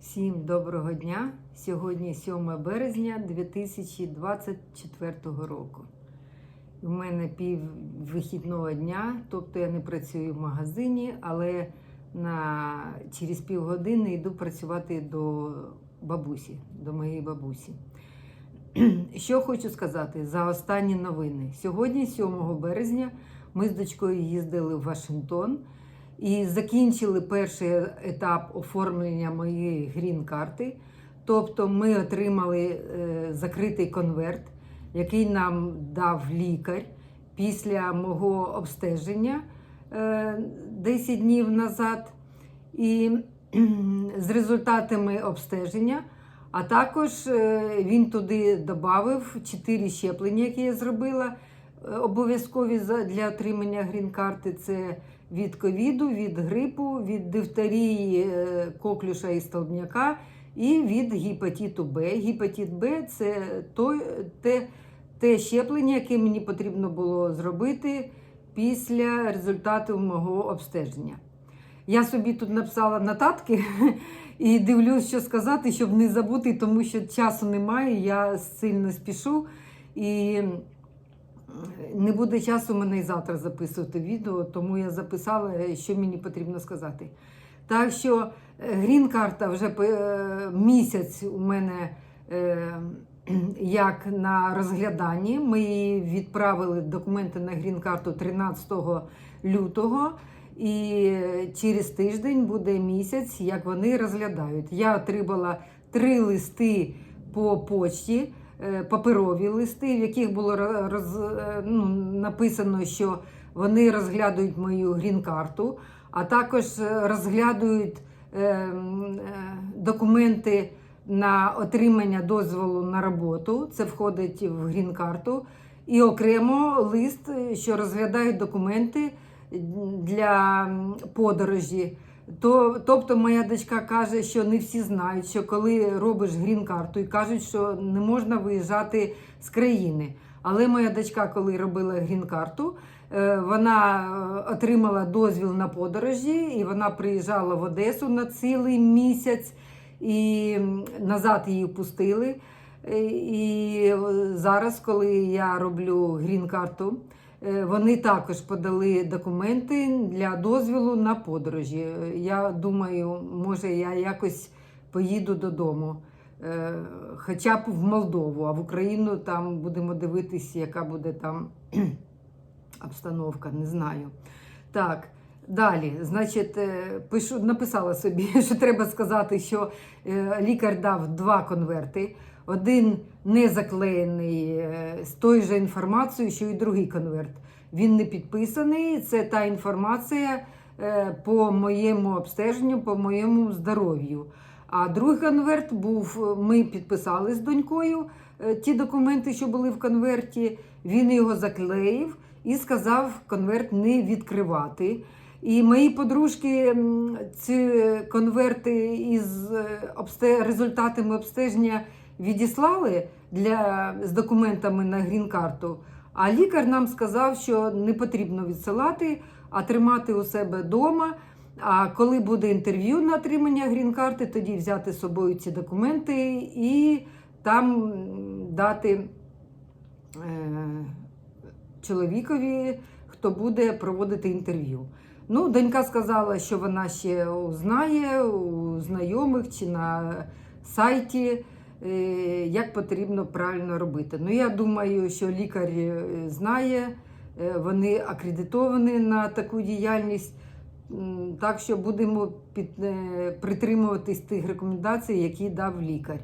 Всім доброго дня! Сьогодні 7 березня 2024 року. У мене пів вихідного дня, тобто я не працюю в магазині, але на, через півгодини йду працювати до бабусі, до моєї бабусі. Що хочу сказати за останні новини. Сьогодні, 7 березня, ми з дочкою їздили в Вашингтон і закінчили перший етап оформлення моєї грін-карти. Тобто ми отримали е, закритий конверт, який нам дав лікар після мого обстеження е, 10 днів назад. І з результатами обстеження, а також е, він туди додав 4 щеплення, які я зробила, е, обов'язкові для отримання грін-карти. Це від ковіду, від грипу, від дифтерії, е, коклюша і столбняка і від гепатиту Б. Гепатит Б це той, те, те щеплення, яке мені потрібно було зробити після результатів мого обстеження. Я собі тут написала нотатки і дивлюсь, що сказати, щоб не забути, тому що часу немає, я сильно спішу. І не буде часу мене і завтра записувати відео, тому я записала, що мені потрібно сказати. Так що е, грін-карта вже е, місяць у мене е, як на розгляданні. Ми відправили документи на грін-карту 13 лютого. І через тиждень буде місяць, як вони розглядають. Я отримала три листи по почті, е, паперові листи, в яких було ро- роз, е, ну, написано, що вони розглядають мою грін-карту, а також е, розглядають е, е, документи на отримання дозволу на роботу. Це входить в грін-карту. І окремо лист, е, що розглядають документи для подорожі. То, тобто моя дочка каже, що не всі знають, що коли робиш грін-карту і кажуть, що не можна виїжджати з країни. Але моя дочка, коли робила грін-карту, е, вона е, отримала дозвіл на подорожі, і вона приїжджала в Одесу на цілий місяць, і назад її впустили. Е, І зараз, коли я роблю грін-карту, Вони також подали документи для дозвілу на подорожі. Е, Я думаю, може я якось поїду додому, Е, хоча б в Молдову, а в Україну там будемо дивитися, яка буде там обстановка, не знаю. Так. Далі, значить, е, пишу, написала собі, що треба сказати, що е, лікар дав два конверти. Один не заклеєний е, з тою же інформацією, що і другий конверт. Він не підписаний. Це та інформація по моєму обстеженню, по моєму здоров'ю. А другий конверт був, ми підписали з донькою ті документи, що були в конверті. Він його заклеїв і сказав конверт не відкривати. І мої подружки ці конверти із е, обсте... результатами обстеження відіслали для... з документами на грін-карту. А лікар нам сказав, що не потрібно відсилати, а тримати у себе вдома. А коли буде інтерв'ю на отримання грін-карти, тоді взяти з собою ці документи і там дати е, чоловікові, хто буде проводити інтерв'ю. Ну, донька сказала, що вона ще знає у знайомих чи на сайті, е, як потрібно правильно робити. Ну, я думаю, що лікар е, знає, е, вони акредитовані на таку діяльність. Так що будемо під, притримуватись тих рекомендацій, які дав лікар.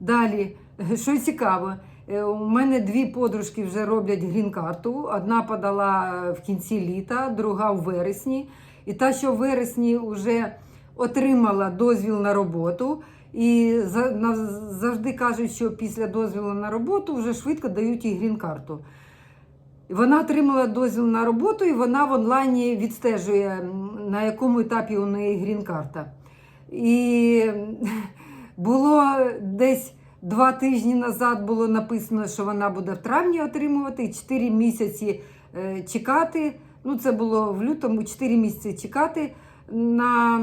Далі, що цікаво, у мене дві подружки вже роблять грін-карту. Одна подала в кінці літа, друга в вересні. І та, що в вересні вже отримала дозвіл на роботу. І завжди кажуть, що після дозвілу на роботу вже швидко дають їй грін-карту. Вона отримала дозвіл на роботу, і вона в онлайні відстежує, на якому етапі у неї грін-карта. І було десь два тижні назад було написано, що вона буде в травні отримувати, 4 місяці е, чекати. Ну, це було в лютому, 4 місяці чекати. на,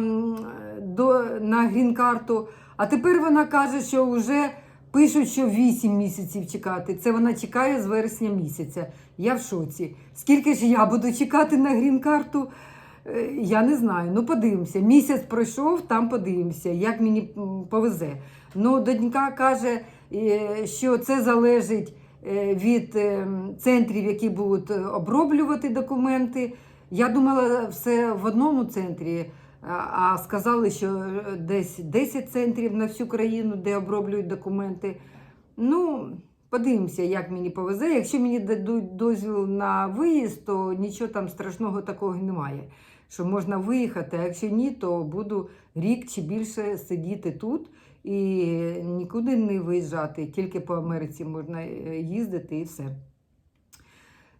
до, на грін-карту. А тепер вона каже, що вже пишуть, що 8 місяців чекати. Це вона чекає з вересня місяця. Я в шоці. Скільки ж я буду чекати на грін-карту? Е, Я не знаю. Ну, подивимося. Місяць пройшов, там подивимося, як мені повезе. Ну, донька каже, е, що це залежить е, від е, центрів, які будуть оброблювати документи. Я думала, все в одному центрі, а- сказали, що десь 10 центрів на всю країну, де оброблюють документи. Ну, подивимося, як мені повезе. Якщо мені дадуть дозвіл на виїзд, то нічого там страшного такого немає. Що можна виїхати, а якщо ні, то буду рік чи більше сидіти тут і нікуди не виїжджати. Тільки по Америці можна е, їздити і все.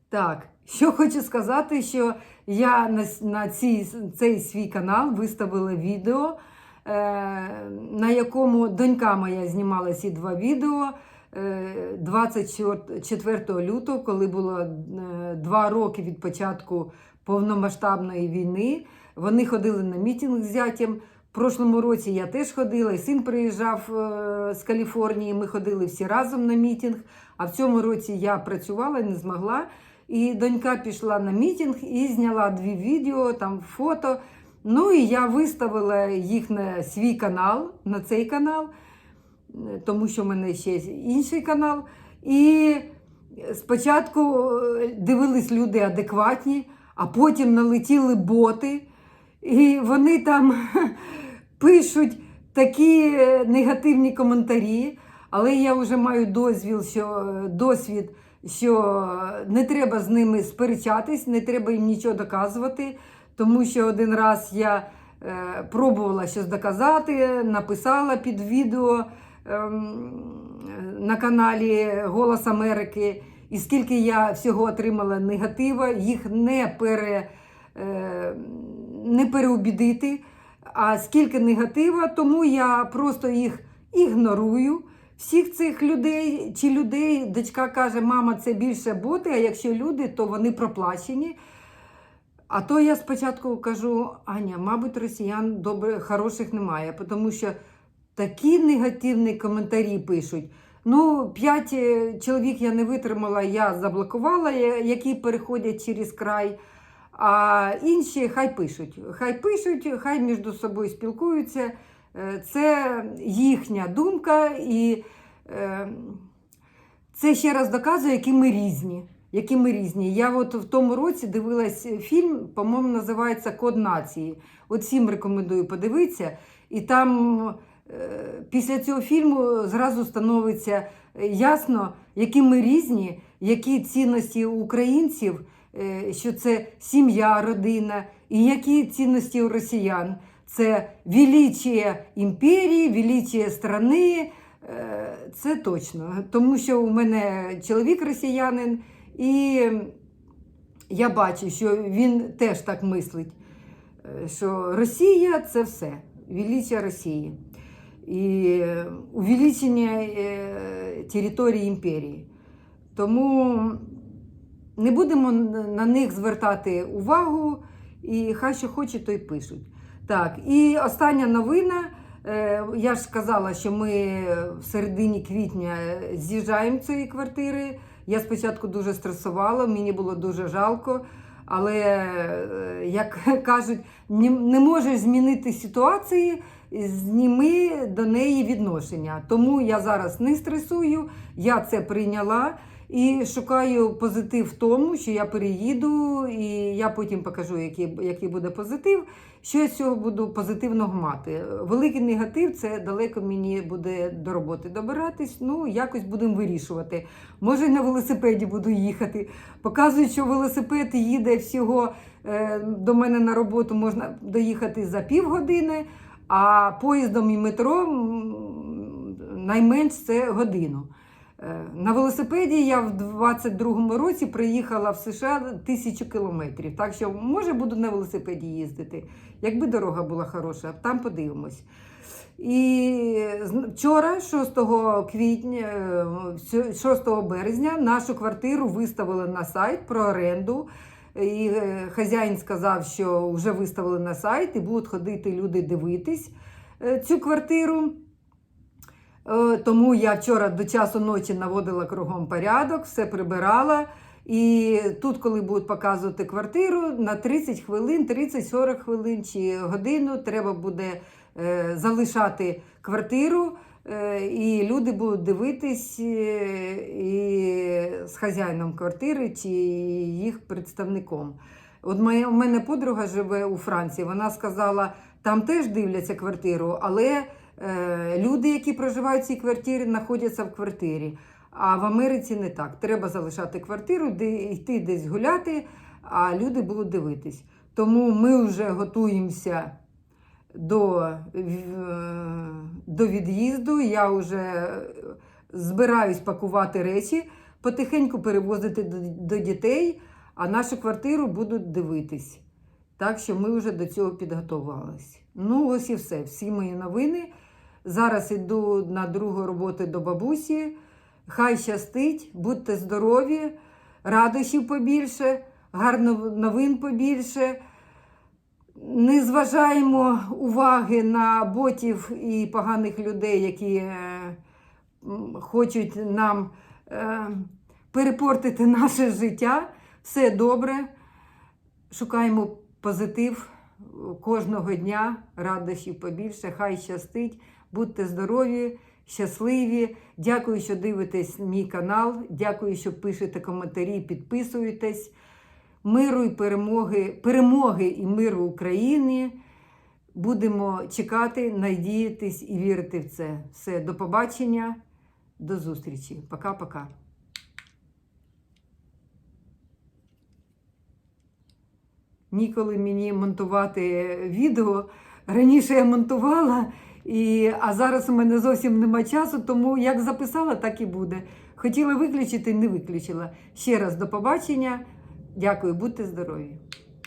Так, що хочу сказати, що я на, на цій, цей свій канал виставила відео, е, на якому донька моя знімала ці два відео. Е, 24 лютого, коли було е, два роки від початку повномасштабної війни, вони ходили на мітинг з зятям. В прошлому році я теж ходила, і син приїжджав е, з Каліфорнії. Ми ходили всі разом на мітинг. А в цьому році я працювала, і не змогла. І донька пішла на мітинг і зняла дві відео, там фото. Ну і я виставила їх на свій канал, на цей канал, е, тому що в мене ще інший канал. І спочатку е, дивились люди адекватні, а потім налетіли боти, і вони там пишуть такі е, негативні коментарі. Але я вже маю дозвіл, що е, досвід, що не треба з ними сперечатись, не треба їм нічого доказувати, тому що один раз я е, пробувала щось доказати, написала під відео ем, на каналі Голос Америки. І скільки я всього отримала негатива, їх не, пере, е, не переубідити. А скільки негатива, тому я просто їх ігнорую. Всіх цих людей чи людей, дочка каже, мама, це більше боти, а якщо люди, то вони проплачені. А то я спочатку кажу, Аня, мабуть, росіян добре, хороших немає, тому що такі негативні коментарі пишуть. Ну, п'ять е, чоловік я не витримала, я заблокувала, які переходять через край. А інші хай пишуть. Хай пишуть, хай між собою спілкуються. Е, Це їхня думка, і е, це ще раз доказує, які ми різні. Які ми різні. Я от в тому році дивилась фільм, по-моєму, називається Код нації. От всім рекомендую подивитися. І там е, після цього фільму зразу становиться ясно, які ми різні, які цінності українців, що це сім'я, родина, і які цінності у росіян. Це величие імперії, величие страни. Е, Це точно. Тому що у мене чоловік росіянин, і я бачу, що він теж так мислить, е, що Росія це все, величие Росії. І е, увеличення е, території імперії. Тому не будемо на них звертати увагу, і хай що хочуть, то й пишуть. Так, і остання новина. Е, Я ж сказала, що ми в середині квітня з'їжджаємо з цієї квартири. Я спочатку дуже стресувала, мені було дуже жалко. Але, е, як кажуть, не можеш змінити ситуації, зніми до неї відношення. Тому я зараз не стресую, я це прийняла і шукаю позитив в тому, що я переїду, і я потім покажу, який, який буде позитив. Що я з цього буду позитивного мати? Великий негатив це далеко мені буде до роботи добиратись. Ну, якось будемо вирішувати. Може, на велосипеді буду їхати. Показують, що велосипед їде всього е, до мене на роботу можна доїхати за півгодини, а поїздом і метро найменш це годину. Е, На велосипеді я в 22-му році приїхала в США тисячу кілометрів. Так що, може, буду на велосипеді їздити. Якби дорога була хороша, там подивимось. І вчора, 6 квітня, е, 6 березня, нашу квартиру виставили на сайт про оренду. І е, хазяїн сказав, що вже виставили на сайт, і будуть ходити люди дивитись е, цю квартиру. Е, Тому я вчора до часу ночі наводила кругом порядок, все прибирала. І тут, коли будуть показувати квартиру, на 30 хвилин, 30-40 хвилин чи годину треба буде е, залишати квартиру, е, і люди будуть дивитись е, і з хазяїном квартири чи їх представником. От моя, у мене подруга живе у Франції. Вона сказала, там теж дивляться квартиру, але люди, які проживають в цій квартирі, знаходяться в квартирі. А в Америці не так. Треба залишати квартиру, де йти десь гуляти, а люди будуть дивитись. Тому ми вже готуємося до, е, до від'їзду. Я вже збираюсь пакувати речі, потихеньку перевозити до, до дітей, а нашу квартиру будуть дивитись. Так що ми вже до цього підготувалися. Ну, ось і все. Всі мої новини. Зараз іду на другу роботу до бабусі. Хай щастить, будьте здорові, радощів побільше, гарно новин побільше. Не зважаємо уваги на ботів і поганих людей, які е, хочуть нам е, перепортити наше життя. Все добре. Шукаємо позитив кожного дня, радощів побільше. Хай щастить, будьте здорові, щасливі. Дякую, що дивитесь мій канал. Дякую, що пишете коментарі, підписуєтесь. Миру і перемоги, перемоги і миру Україні. Будемо чекати, надіятись і вірити в це. Все, до побачення, до зустрічі. Пока-пока. Ніколи мені монтувати відео. Раніше я монтувала, і, а зараз у мене зовсім нема часу, тому як записала, так і буде. Хотіла виключити, не виключила. Ще раз до побачення. Дякую, будьте здорові!